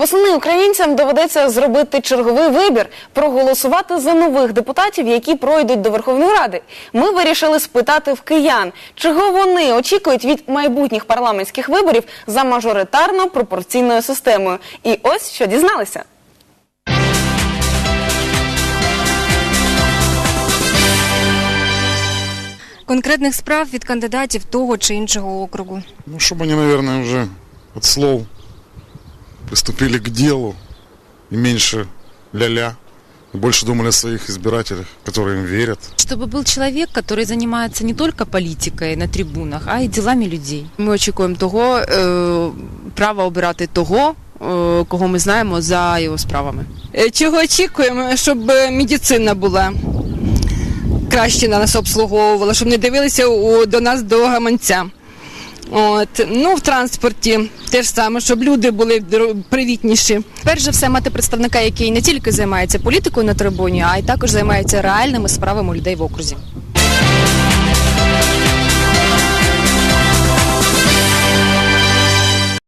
Восени українцям доведеться зробити черговий вибір проголосувати за нових депутатів, які пройдуть до Верховної Ради. Ми вирішили спитати в киян, чого вони очікують від майбутніх парламентських виборів за мажоритарно пропорційною системою. І ось що дізналися. конкретних справ від кандидатів того чи іншого округу. Ну, чтобы они, наверное, уже от слов приступили к делу и меньше ля-ля, и больше думали о своих избирателях, которые им верят. Чтобы был человек, который занимается не только политикой на трибунах, а й делами людей. Ми очікуємо того е, права обирати того, е, кого ми знаємо за його справами. Е, Чого очікуємо, щоб е, медицина була краще на нас обслуговувала, щоб не дивилися у, до нас до гаманця. От. Ну, в транспорті те ж саме, щоб люди були привітніші. Перш за все, мати представника, який не тільки займається політикою на трибуні, а й також займається реальними справами людей в окрузі.